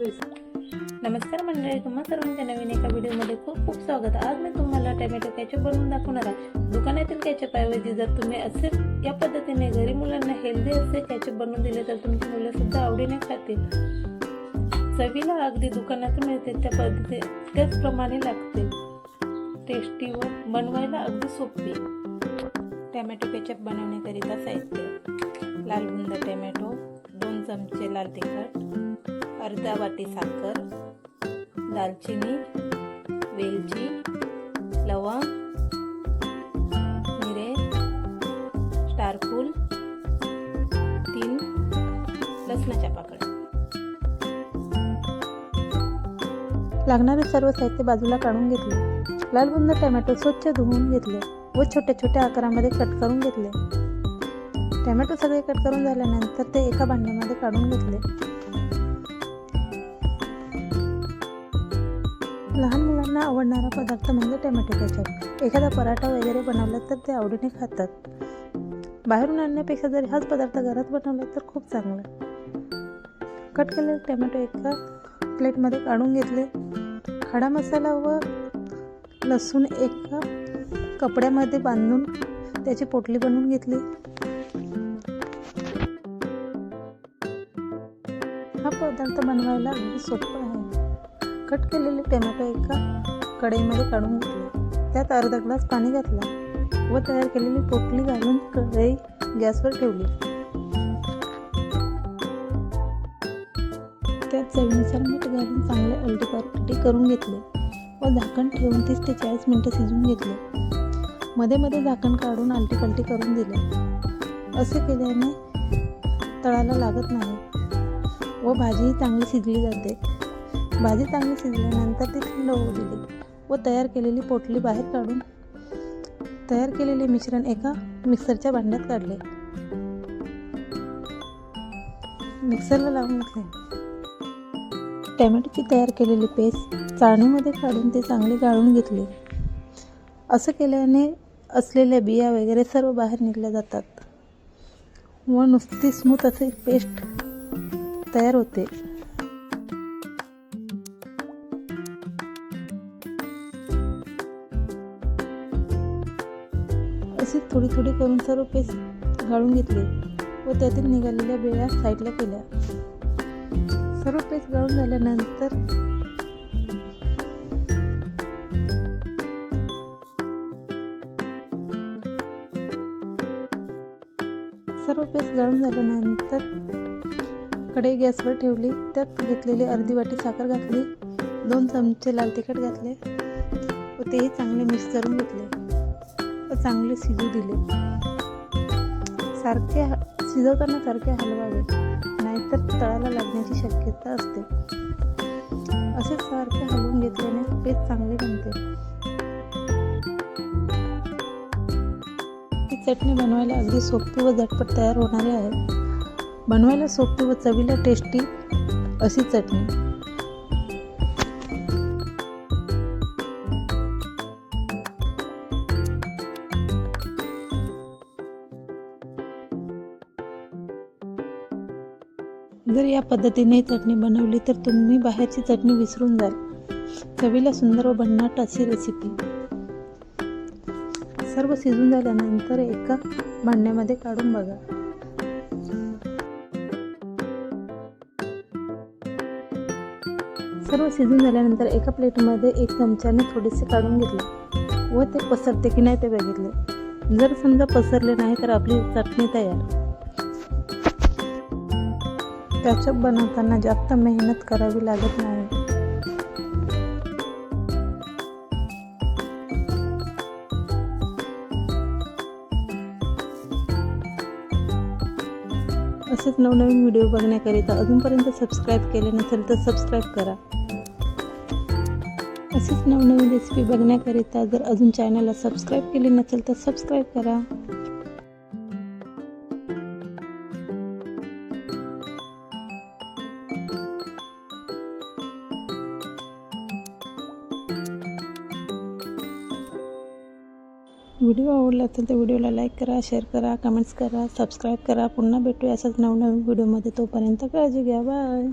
नमस्कार मंडळी तुम्हा सर्वांच्या नवीन एका व्हिडिओमध्ये खूप खूप स्वागत. आहे. आज मी तुम्हाला टॅमॅटो कॅचअप बनवून दाखवणार आहे. दुकानातील कॅचअप ऐवजी जर तुम्ही असे या पद्धतीने घरी मुलांना हेल्दी असे कॅचअप बनवून दिले तर तुमची मुलं सुद्धा आवडीने खातील. चवीला अगदी दुकानात मिळते त्या पद्धती त्याचप्रमाणे लागते. टेस्टी व बनवायला अगदी सोपी. टॅमॅटो केचप बनवण्याकरिता साहित्य. लाल बुंद टॅमॅटो दोन चमचे लाल तिखट अर्धा वाटी साखर दालचिनी वेलची लवंग मिरे स्टारफूल तीन लसणाच्या पाकळ्या. लागणारे सर्व साहित्य बाजूला काढून घेतले. लालबुंद टोमॅटो स्वच्छ धुवून घेतले व छोट्या छोट्या आकारामध्ये कट करून घेतले. टोमॅटो सगळे कट करून झाल्यानंतर ते एका भांड्यामध्ये काढून घेतले. लहान मुलांना आवडणारा पदार्थ म्हणजे टोमॅटो केचप. एखादा पराठा वगैरे बनवला तर ते आवडीने खातात. बाहेरून आणण्यापेक्षा जर हाच पदार्थ घरात बनवला तर खूप चांगला. कट केलेले टोमॅटो एका प्लेटमध्ये काढून घेतले. खडा मसाला व लसूण एका कपड्यामध्ये बांधून त्याची पोटली बनवून घेतली. हा पदार्थ बनवायला अगदी सोपा आहे. कट केलेले टोमॅटो एका कढईमध्ये काढून घेतले. त्यात अर्धा ग्लास पाणी घातला व तयार केलेली पोटली घालून कढई गॅसवर ठेवली. त्यात चवीनुसार मीठ घालून चांगले अलटी पलटी करून घेतले व झाकण ठेवून तीस ते चाळीस मिनटं शिजवून घेतले. मध्ये मध्ये झाकण काढून आलटी पलटी करून दिले. असे केल्याने तळाला लागत नाही व भाजीही चांगली शिजली जाते. भाजी चांगली शिजल्यानंतर ती थंड होऊ दिली व तयार केलेली पोटली बाहेर काढून तयार केलेले मिश्रण एका मिक्सरच्या भांड्यात काढले. मिक्सरला लावून घेतले टॅमॅटोची तयार केलेली पेस्ट चाळणीमध्ये काढून ते चांगले गाळून घेतले. असं केल्याने असलेल्या बिया वगैरे सर्व बाहेर निघल्या जातात व नुसती स्मूथ असे पेस्ट तयार होते. अशी थोडी थोडी करून सर्व पेस्ट गाळून घेतली व त्यातील निघालेल्या बेळ्या साईडला केल्या. सर्व पेस्ट गाळून झाल्यानंतर सर्व पेस्ट गाळून झाल्यानंतर कढई गॅसवर ठेवली. त्यात घेतलेली अर्धी वाटी साखर घातली. दोन चमचे लाल तिखट घातले व तेही चांगले मिक्स करून घेतले. चांगले शिजू दिले. सारखे शिजवताना सारखे हलवावे नाहीतर तळाला लागण्याची शक्यता असते. असे सारखे हलवून घेतल्याने पेज चांगले बनते. ही चटणी बनवायला अगदी सोपी व झटपट तयार होणारी आहे. बनवायला सोपी व चवीला टेस्टी अशी चटणी. जर या पद्धतीने चटणी बनवली तर तुम्ही बाहेरची चटणी विसरून जाल. चवीला सुंदर व भन्नाट अशी रेसिपी सर्व शिजून झाल्यानंतर एका भांड्यामध्ये काढून बघा. सर्व शिजून झाल्यानंतर एका प्लेटमध्ये एक चमच्याने थोडेसे काढून घेतले व ते पसरते की नाही ते बघितले. जर समजा पसरले नाही तर आपली चटणी तयार. कॅचअप बनवताना जास्त मेहनत करावी लागत नाही. असेच नवनवीन व्हिडिओ बघण्याकरिता अजूनपर्यंत सबस्क्राईब केले नसेल तर सबस्क्राईब करा. असेच नवनवीन रेसिपी बघण्याकरिता जर अजून चॅनलला सबस्क्राईब केले नसेल तर सबस्क्राईब करा. व्हिडिओ आवडला असेल तर व्हिडिओला लाईक करा शेअर करा कमेंट्स करा सबस्क्राईब करा. पुन्हा भेटूया अशाच नवनवीन व्हिडिओमध्ये. तोपर्यंत काळजी घ्या. बाय